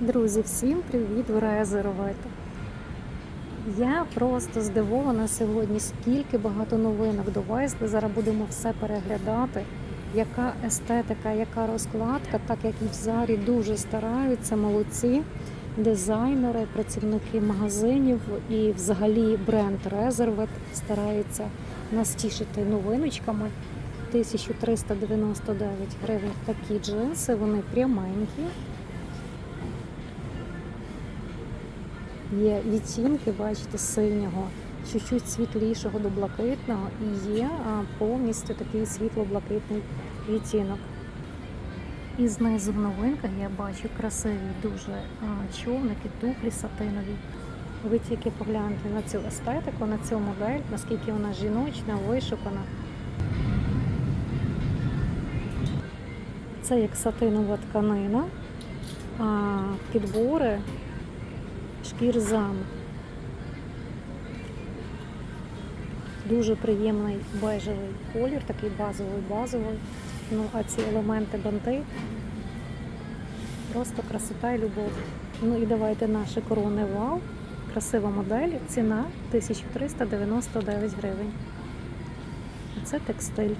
Друзі, всім привіт! Вирає Зеровета. Я просто здивована сьогодні, скільки багато новинок довезли. Зараз будемо все переглядати. Яка естетика, яка розкладка, так як і в зарі дуже стараються, молодці, дизайнери, працівники магазинів і взагалі бренд Резервет стараються нас тішити новиночками. 1399 гривень такі джинси, вони пряменькі. Є відтінки, бачите, синього, чуть-чуть світлішого до блакитного і є повністю такий світло-блакитний відтінок. І знизу в новинках я бачу красиві дуже човники, туфлі сатинові. Ви тільки погляньте на цю естетику, на цю модель, наскільки вона жіночна, вишукана. Це як сатинова тканина, підбори шкір зам. Дуже приємний бежевий колір, такий базовий базовий. Ну, а ці елементи банти просто красота і любов. Ну і давайте наше корони вау. Красива модель, ціна 1399 гривень. Це текстиль.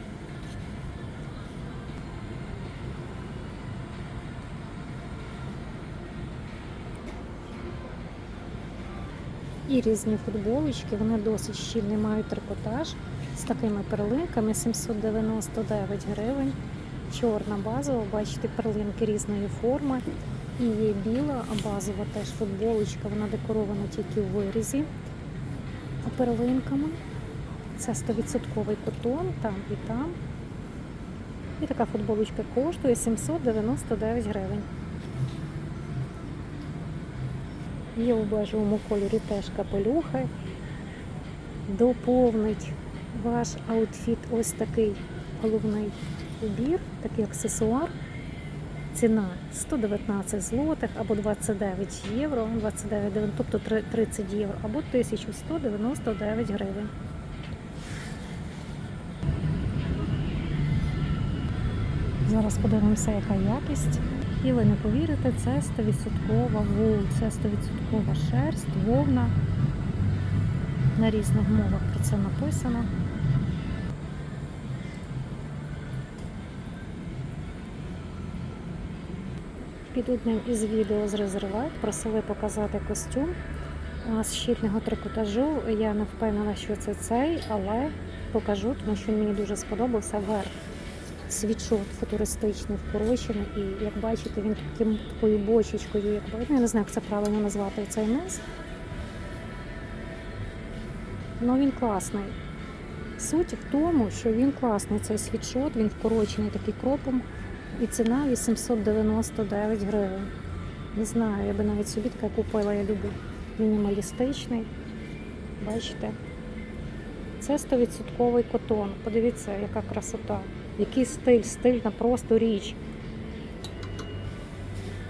І різні футболочки, вони досить щільні, мають трикотаж з такими перлинками 799 гривень. Чорна базова, бачите, перлинки різної форми. І є біла, а базова теж футболочка, вона декорована тільки у вирізі перлинками. Це 100% котон, там і там. І така футболочка коштує 799 гривень. Є у бежевому кольорі теж капелюхи. Доповнить ваш аутфіт ось такий головний убір, такий аксесуар. Ціна 119 злотих або 29 євро, 29, тобто 30 євро, або 1199 гривень. Зараз подивимося, яка якість. І ви не повірите, це 100% вул, це 100% шерсть, вовна. На різних мовах про це написано. Під одним із відео з резерват просили показати костюм з щільного трикотажу. Я не впевнена, що це цей, але покажу, тому що мені дуже сподобався верх світшот футуристичний, вкорочений, і як бачите, він таким такою бочечкою, як ну, я не знаю, як це правильно назвати цей низ. Ну він класний. Суть в тому, що він класний, цей світшот, він вкорочений такий кропом, і ціна 899 гривень. Не знаю, я би навіть собі таке купила, я люблю мінімалістичний. Бачите? Це 100% котон. Подивіться, яка красота. Який стиль, стиль на просто річ.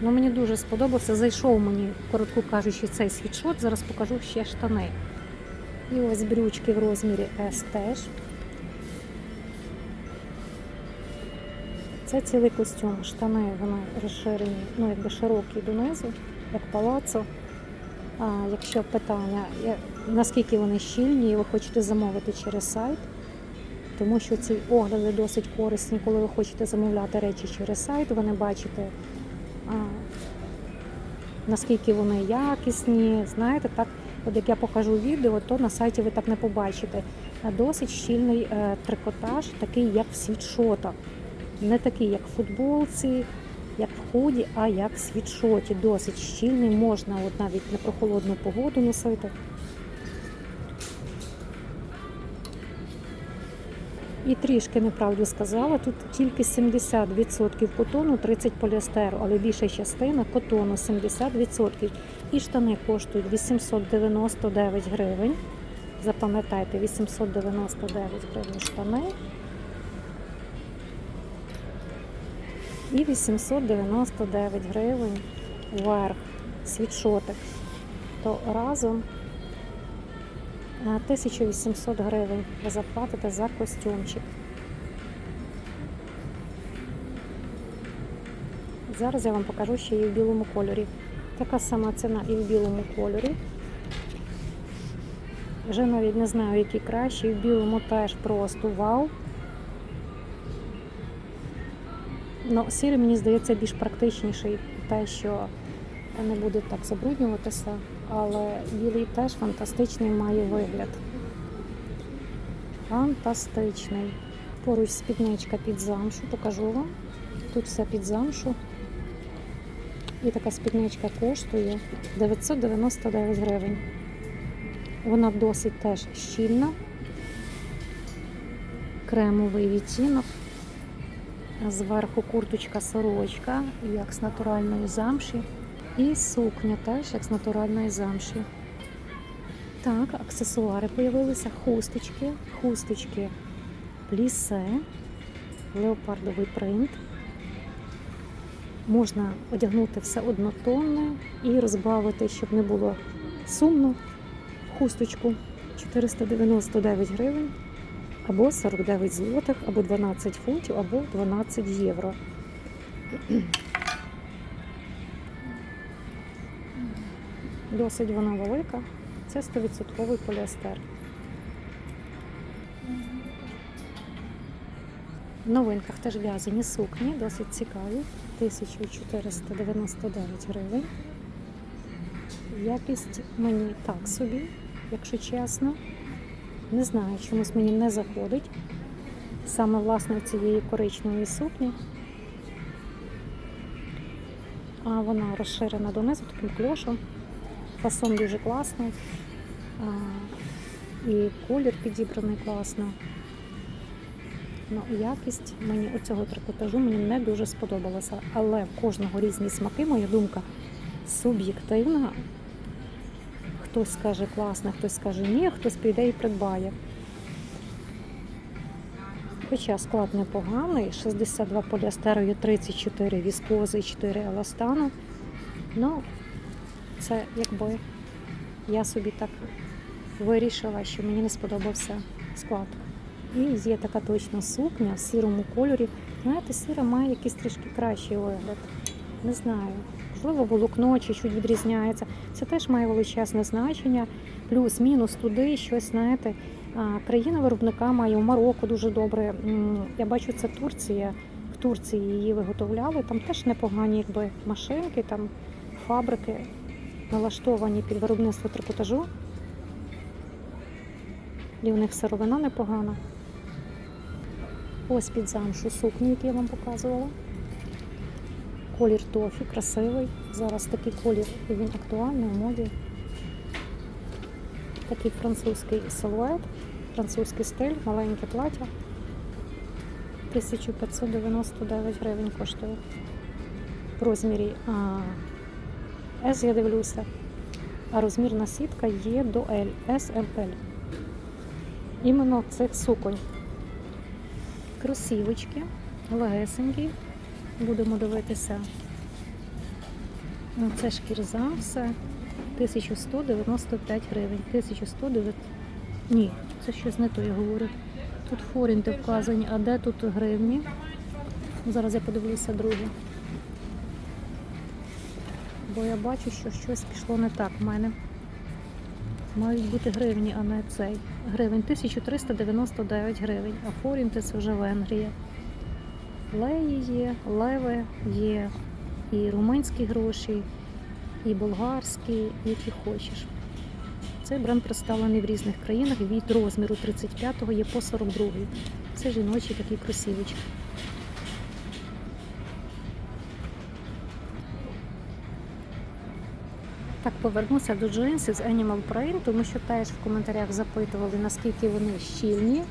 Ну, Мені дуже сподобався. Зайшов мені, коротко кажучи, цей світшот. Зараз покажу ще штани. І ось брючки в розмірі S теж. Це цілий костюм. Штани вони розширені, ну якби широкі донизу, як палацо. А якщо питання, наскільки вони щільні, і ви хочете замовити через сайт, тому що ці огляди досить корисні, коли ви хочете замовляти речі через сайт, ви не бачите, а, наскільки вони якісні. Знаєте, так, от як я покажу відео, то на сайті ви так не побачите. Досить щільний е, трикотаж, такий, як в світшотах. Не такий, як в футболці, як в худі, а як в світшоті. Досить щільний, можна от навіть на прохолодну погоду носити. І трішки неправду сказала, тут тільки 70% котону, 30 поліестеру, але більша частина котону 70%. І штани коштують 899 гривень. Запам'ятайте, 899 гривень штани. І 899 гривень верх, світшотик. То разом 1800 гривень ви заплатите за костюмчик. Зараз я вам покажу, що є в білому кольорі. Така сама ціна і в білому кольорі. Вже навіть не знаю, який кращий. В білому теж просто вау. Ну, сірий, мені здається, більш практичніший, те, що не буде так забруднюватися, але білий теж фантастичний має вигляд. Фантастичний. Поруч спідничка під замшу, покажу вам. Тут все під замшу. І така спідничка коштує 999 гривень. Вона досить теж щільна, кремовий відтінок. Зверху курточка сорочка, як з натуральної замші. І сукня теж як з натуральної замші. Так, аксесуари з'явилися, хусточки, хусточки плісе, леопардовий принт. Можна одягнути все однотонне і розбавити, щоб не було сумно. Хусточку 499 гривень, або 49 злотих, або 12 фунтів, або 12 євро. Досить вона велика. Це 100% поліестер. В новинках теж в'язані сукні, досить цікаві. 1499 гривень. Якість мені так собі, якщо чесно. Не знаю, чомусь мені не заходить. Саме власне цієї коричневої сукні. А вона розширена донизу таким кльошем. Фасон дуже класний. І колір підібраний класно. Ну, якість мені оцього трикотажу мені не дуже сподобалася. Але в кожного різні смаки, моя думка суб'єктивна. Хтось скаже класно, хтось скаже ні, хтось прийде і придбає. Хоча склад непоганий, 62 поліастеру 34 віскози 4 еластану. Ну, це якби я собі так вирішила, що мені не сподобався склад. І є така точно сукня в сірому кольорі. Знаєте, сіра має якийсь трішки кращий вигляд. Не знаю. Можливо, волокно чуть-чуть відрізняється. Це теж має величезне значення. Плюс-мінус туди щось, знаєте, країна виробника має у Марокко дуже добре. Я бачу, це Турція. В Турції її виготовляли. Там теж непогані якби, машинки, там фабрики налаштовані під виробництво трикотажу. І у них сировина непогана. Ось під замшу сукні, які я вам показувала. Колір тофі, красивий. Зараз такий колір, і він актуальний у моді. Такий французький силует, французький стиль, маленьке плаття. 1599 гривень коштує. В розмірі S я дивлюся, а розмірна сітка є до L, S, Іменно цих суконь. Кросівочки, легесенькі. Будемо дивитися. Ну, Це шкірза, все. 1195 гривень. 1109. Ні, це щось не то я говорю. Тут форінти вказані, а де тут гривні? Зараз я подивлюся друге. Бо я бачу, що щось пішло не так в мене. Мають бути гривні, а не цей. Гривень 1399 гривень, а форінти це вже Венгрія. Леї є, леви є, і румунські гроші, і болгарські, які хочеш. Цей бренд представлений в різних країнах від розміру 35-го є по 42-й. Це жіночі такі кросівочки. Так, повернуся до джинсів з Animal Print, тому що теж в коментарях запитували, наскільки вони щільні.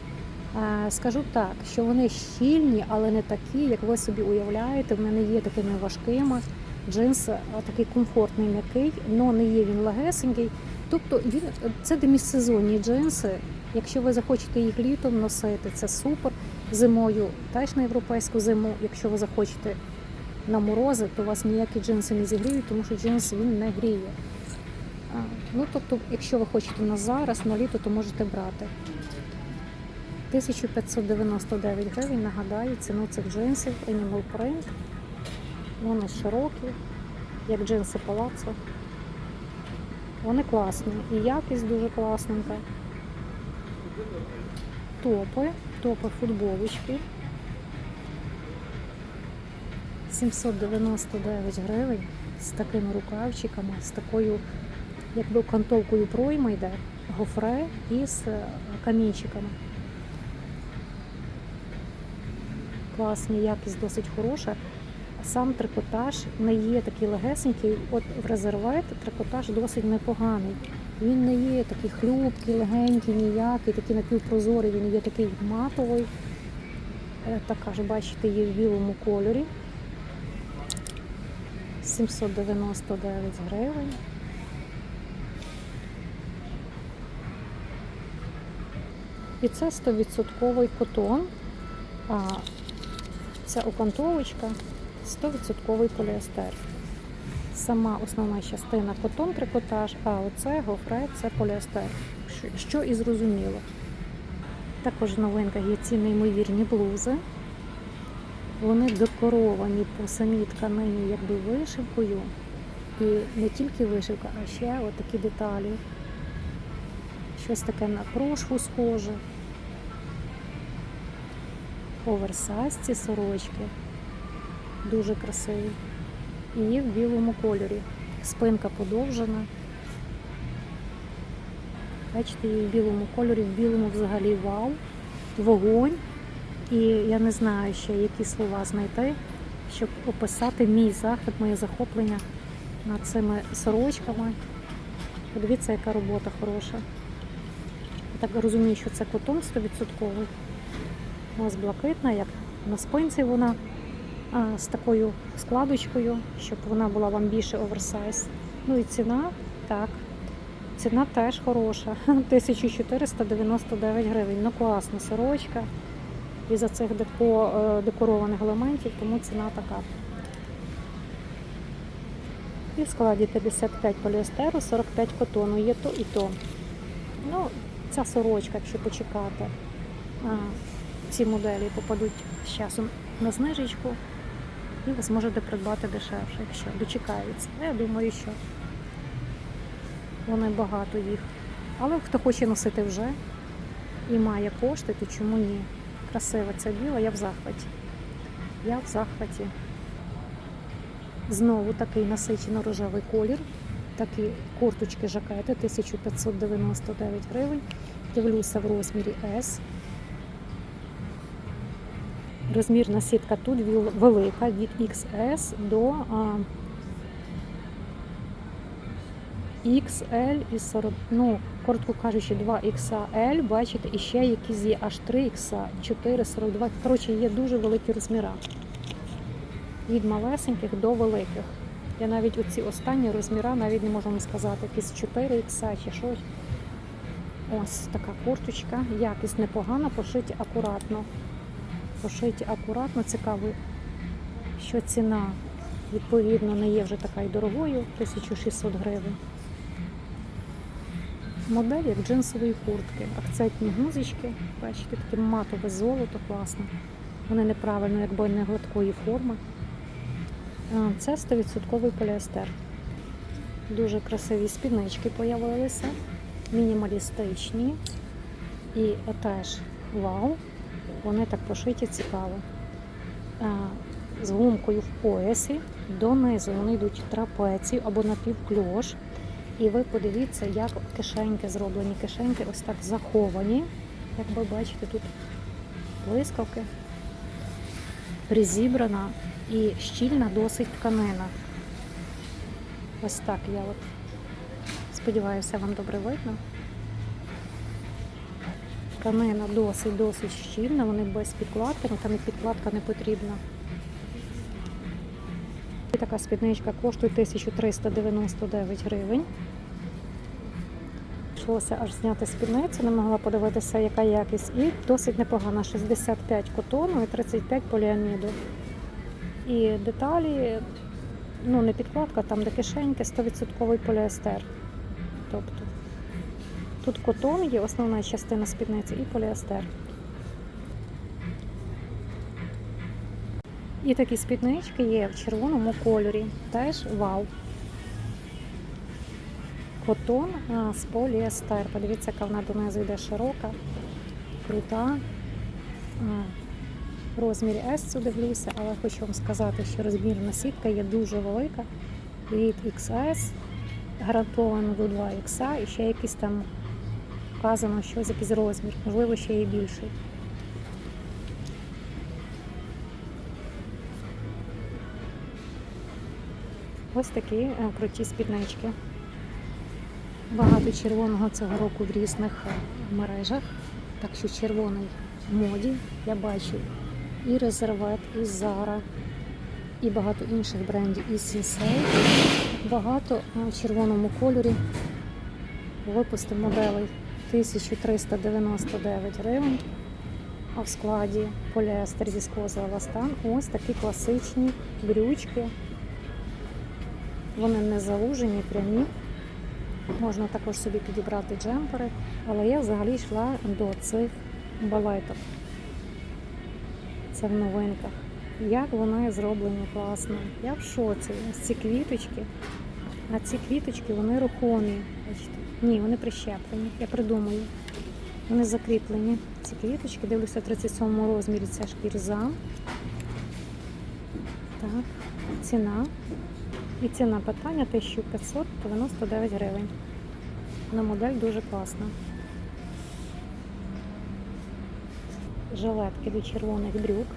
Е, Скажу так, що вони щільні, але не такі, як ви собі уявляєте. Вони не є такими важкими. Джинс е, такий комфортний, м'який, але не є він легесенький. Тобто він це демісезонні джинси. Якщо ви захочете їх літом носити, це супер. Зимою теж на європейську зиму. Якщо ви захочете на морози, то вас ніякі джинси не зігріють, тому що джинс він не гріє. Ну тобто, якщо ви хочете на зараз, на літо, то можете брати. 1599 гривень, нагадаю, ціну цих джинсів Animal Print. Вони широкі, як джинси палацо. Вони класні. І якість дуже класненька. Топи, топи футболочки. 799 гривень з такими рукавчиками, з такою, якби окантовкою пройма йде, гофре і з е, камінчиками. Класні, якість досить хороша. Сам трикотаж не є такий легесенький. От в резервет трикотаж досить непоганий. Він не є такий хлюпкий, легенький, ніякий, такий напівпрозорий, він є такий матовий. Е, Така ж, бачите, є в білому кольорі. 799 гривень. І це 100% котон. А ця окантовочка 100% поліестер. Сама основна частина котон трикотаж, а оце гофре це поліестер. Що- і зрозуміло. Також в новинках є ці неймовірні блузи. Вони декоровані по самій тканині якби вишивкою. І не тільки вишивка, а ще от такі деталі. Щось таке на прошву схоже. Оверсайз ці сорочки. Дуже красиві. І є в білому кольорі. Спинка подовжена. Бачите, її в білому кольорі, в білому взагалі вау, вогонь. І я не знаю ще, які слова знайти, щоб описати мій захват, моє захоплення над цими сорочками. Подивіться, яка робота хороша. Я так розумію, що це котон 100%. Ось блакитна, як на спинці вона а, з такою складочкою, щоб вона була вам більше оверсайз. Ну і ціна, так, ціна теж хороша. 1499 гривень. Ну класна сорочка. І за цих деко, е, декорованих елементів, тому ціна така. І в складі 55 поліестеру, 45 котону. Є то і то. Ну, ця сорочка, якщо почекати, ці моделі попадуть з часом на знижечку, і ви зможете придбати дешевше, якщо дочекаються. Я думаю, що вони багато їх. Але хто хоче носити вже і має кошти, то чому ні? Красива ця біла, я в захваті. Я в захваті. Знову такий насичено рожевий колір. Такі курточки жакети 1599 гривень. Дивлюся в розмірі S. Розмірна сітка тут велика від XS до XL і 40, ну, коротко кажучи, 2XL, бачите, і ще якісь є аж 3X, 4, 42. Коротше, є дуже великі розміри. Від малесеньких до великих. Я навіть оці останні розміри навіть не можу вам сказати, якісь 4 ікса чи щось. Ось така курточка. Якість непогана, пошиті акуратно. Пошиті акуратно, цікаво, що ціна відповідно не є вже така й дорогою, 1600 гривень. Модель як джинсової куртки, акцентні гузички, бачите, таке матове золото класне. Вони неправильно, якби не гладкої форми. Це 100% поліестер. Дуже красиві спіднички появилися, мінімалістичні. І теж вау, вони так пошиті цікаво. З гумкою в поясі, донизу вони йдуть трапецію або напівкльош. І ви подивіться, як кишеньки зроблені. Кишеньки ось так заховані. Як ви бачите, тут блискавки. Призібрана і щільна досить тканина. Ось так я от сподіваюся, вам добре видно. Тканина досить-досить щільна, вони без підкладки, ну там і підкладка не потрібна. Така спідничка коштує 1399 гривень. Прийшлося аж зняти спідницю, не могла подивитися, яка якість. І досить непогана. 65 котону і 35 поліаміду. І деталі, ну не підкладка, там де кишеньки, 100% поліестер. Тобто тут котон є, основна частина спідниці і поліестер. І такі спіднички є в червоному кольорі. Теж вау. Котон з поліестер. Подивіться, яка вона донизу йде широка, крута. Розмір S дивлюся, але хочу вам сказати, що розмірна сітка є дуже велика. Від XS, гарантовано до 2 x і ще якийсь там вказано, що якийсь розмір, можливо, ще і більший. Ось такі е, круті спіднички. Багато червоного цього року в різних мережах. Так що червоний моді я бачу і резервет, і Zara, і багато інших брендів, і Sensei. Багато е, в червоному кольорі. Випустив моделей 1399 гривень. А в складі поліестер віскоза еластан. Ось такі класичні брючки. Вони не заужені, прямі. Можна також собі підібрати джемпери, але я взагалі йшла до цих балеток. Це в новинках. Як вони зроблені класно. Я в шоці. Ось ці квіточки. А ці квіточки вони рухомі. Ні, вони прищеплені. Я придумаю. Вони закріплені. Ці квіточки, дивлюся, в 37 розмірі ця шкірза. Так, ціна. І ціна питання 1599 гривень. На модель дуже класна. Жилетки до червоних брюк.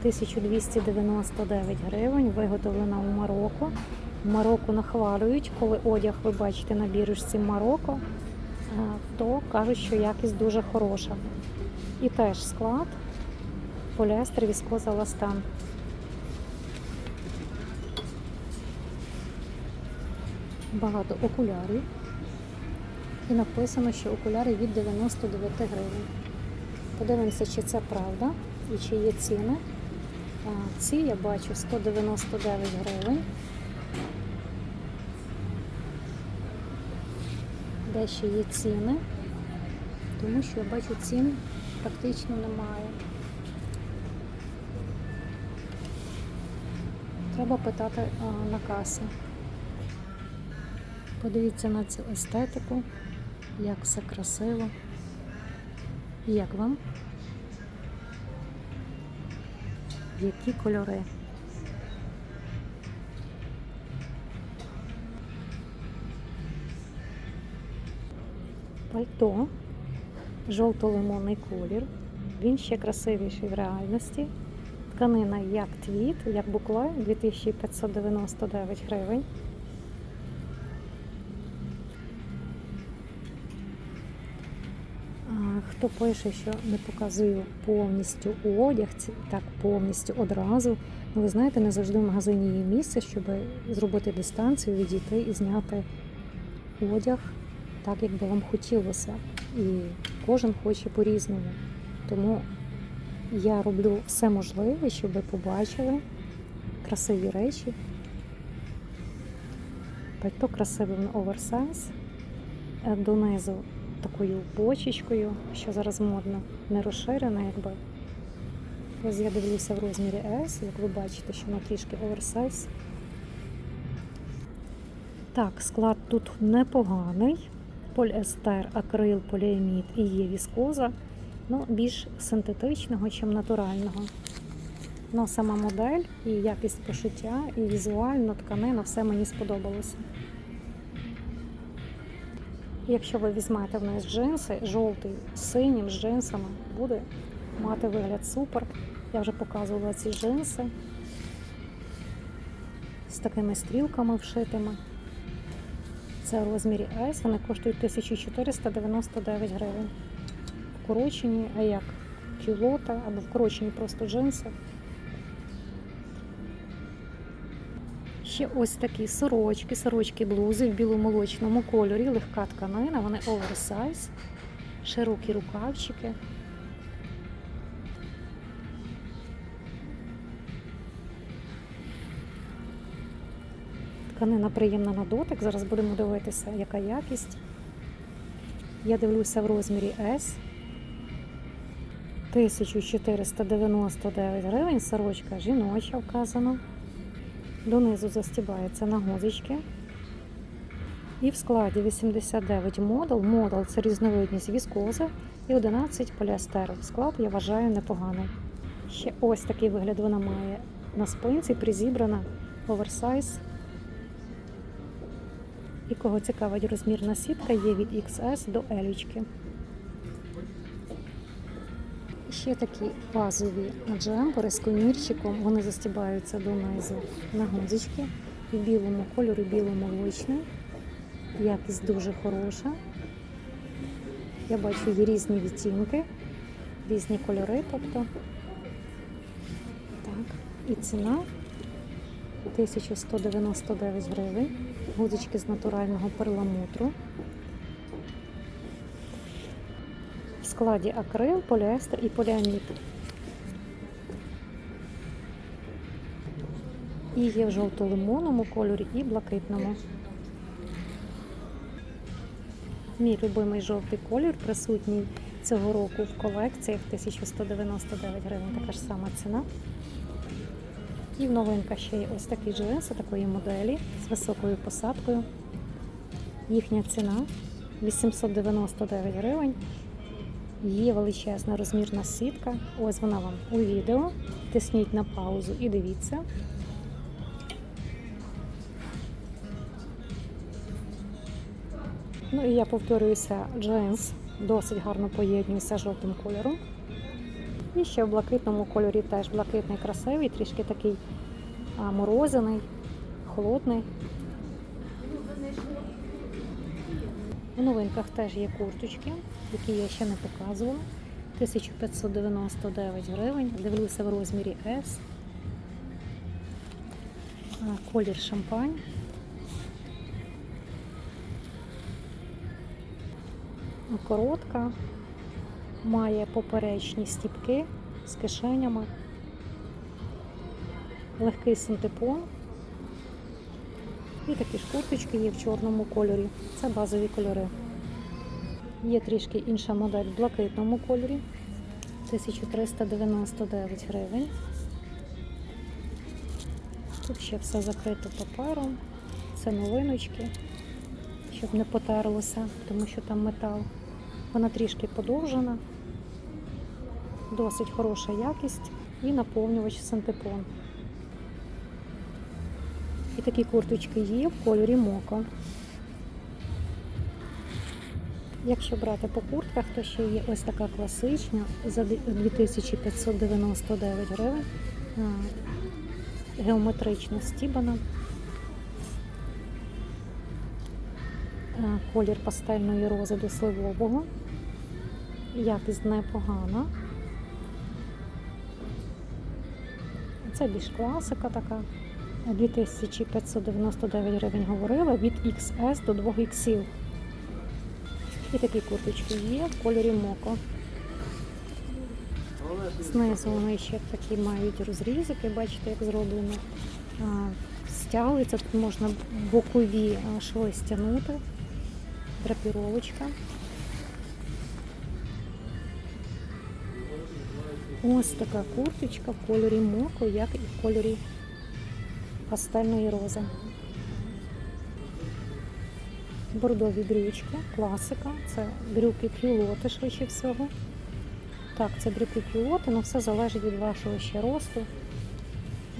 1299 гривень, виготовлена у Марокко. Марокко нахвалюють, коли одяг ви бачите на біржці Марокко, е, то кажуть, що якість дуже хороша. І теж склад поліестер віскоза ластан. Багато окулярів. І написано, що окуляри від 99 гривень. Подивимося, чи це правда і чи є ціни. Ці я бачу 199 гривень. Де ще є ціни, тому що я бачу цін практично немає. Треба питати на касі. Подивіться на цю естетику, як все красиво. Як вам? Які кольори? Пальто, жовто-лимонний колір. Він ще красивіший в реальності. Тканина як твіт, як буклай, 2599 гривень. Хто пише, що не показую повністю одяг, так повністю одразу. Ну, ви знаєте, не завжди в магазині є місце, щоб зробити дистанцію, відійти і зняти одяг так, як би вам хотілося. І кожен хоче по-різному. Тому я роблю все можливе, щоб ви побачили красиві речі. Пальто красивий оверсайз. Донизу такою бочечкою, що зараз модно, не розширена, якби. Ось я дивлюся в розмірі S, як ви бачите, що вона трішки оверсайз. Так, склад тут непоганий. Поліестер, акрил, поліамід і є віскоза. Ну, більш синтетичного, ніж натурального. Ну, сама модель і якість пошиття, і візуально тканина, все мені сподобалося. Якщо ви візьмете вниз джинси, жовтий з синім з джинсами, буде мати вигляд супер. Я вже показувала ці джинси з такими стрілками вшитими. Це в розмірі S, вони коштують 1499 гривень. Вкорочені, а як кілота або вкорочені просто джинси. Ще ось такі сорочки, сорочки блузи в біломолочному кольорі, легка тканина, вони оверсайз, широкі рукавчики. Тканина приємна на дотик. Зараз будемо дивитися, яка якість. Я дивлюся в розмірі S. 1499 гривень, сорочка жіноча вказано. Донизу застібається на гузочки. І в складі 89 модул. Модул це різновидність віскози і 11 поліестеру. Склад я вважаю непоганий. Ще ось такий вигляд вона має на спинці, призібрана оверсайз. І кого цікавить розмірна сітка, є від XS до L. Ще такі базові джемпери з комірчиком. Вони застібаються донизу на гузочки в білому кольорі, біло-молочний. Якість дуже хороша. Я бачу є різні відтінки, різні кольори, тобто. Так, і ціна 1199 гривень. Гудочки з натурального перламутру. Складі акрил, поліестер і поліамід. І є в жовто-лимонному кольорі і блакитному. Мій любимий жовтий колір присутній цього року в колекціях 1199 гривень, така ж сама ціна. І в новинках ще є ось такі джинси такої моделі з високою посадкою. Їхня ціна 899 гривень. Є величезна розмірна сітка. Ось вона вам у відео. Тисніть на паузу і дивіться. Ну і я повторююся, джинс досить гарно поєднується жовтим кольором. І ще в блакитному кольорі теж блакитний, красивий, трішки такий а, морозяний, холодний. У новинках теж є курточки, які я ще не показувала. 1599 гривень. Дивлюся в розмірі S. Колір шампань. Коротка, має поперечні стіпки з кишенями, легкий синтепон. І такі ж курточки є в чорному кольорі. Це базові кольори. Є трішки інша модель в блакитному кольорі. 1399 гривень. Тут ще все закрито папером. Це новиночки, щоб не потерлося, тому що там метал. Вона трішки подовжена, досить хороша якість і наповнювач синтепон. Такі курточки є в кольорі моко. Якщо брати по куртках, то ще є ось така класична за 2599 гривень. Геометрично стібана. Колір пастельної рози до сливового. Якість непогана. Це більш класика така. 2599 гривень говорила від XS до 2XL. І такі курточки є в кольорі моко. Знизу вони ще такі мають розрізики, бачите, як зроблено. Стягується, тут можна бокові шви стягнути, драпіровочка. Ось така курточка в кольорі моко, як і в кольорі пастельної рози. Бордові брючки, класика. Це брюки кюлоти, швидше всього. Так, це брюки кюлоти, але все залежить від вашого ще росту.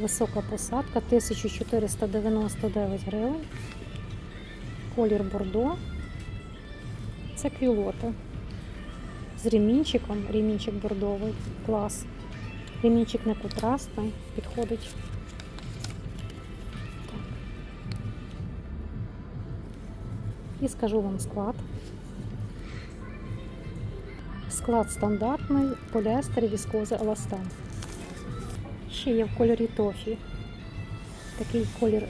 Висока посадка 1499 гривень. Колір бордо. Це кюлоти. З ремінчиком, ремінчик бордовий, клас. Ремінчик не контрастний, підходить. І скажу вам склад. Склад стандартний, поліестер, віскоза, еластан. Ще є в кольорі тофі. Такий колір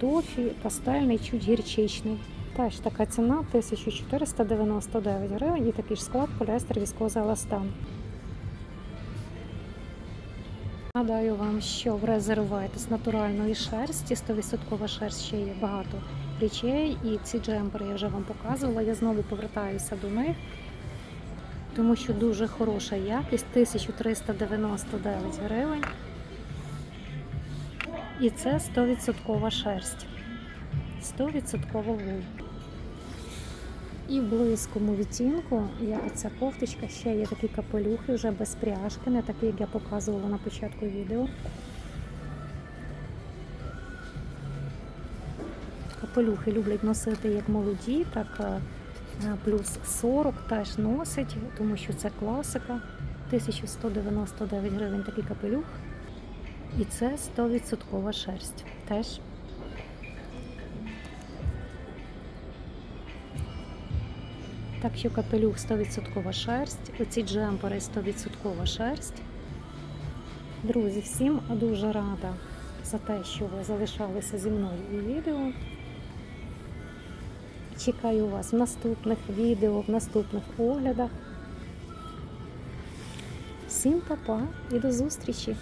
тофі, пастельний, чуть гірчичний. Теж така ціна 1499 гривень і такий ж склад поліестер, віскоза, еластан. Нагадаю вам, що в резервайте з натуральної шерсті, 100% шерсть ще є багато речей, і ці джемпери я вже вам показувала. Я знову повертаюся до них. тому що дуже хороша якість 1399 гривень. І це 100% шерсть. 100% вул. І в близькому відтінку, як оця кофточка, ще є такі капелюхи вже без пряжки, не такі, як я показувала на початку відео. Капелюхи люблять носити як молоді, так е, е, плюс 40 теж носить, тому що це класика. 1199 гривень такий капелюх. І це 100% шерсть. Теж Так що капелюх 100% шерсть, оці джемпери 100% шерсть. Друзі, всім дуже рада за те, що ви залишалися зі мною у відео. Чекаю вас в наступних відео, в наступних оглядах. Всім па-па і до зустрічі!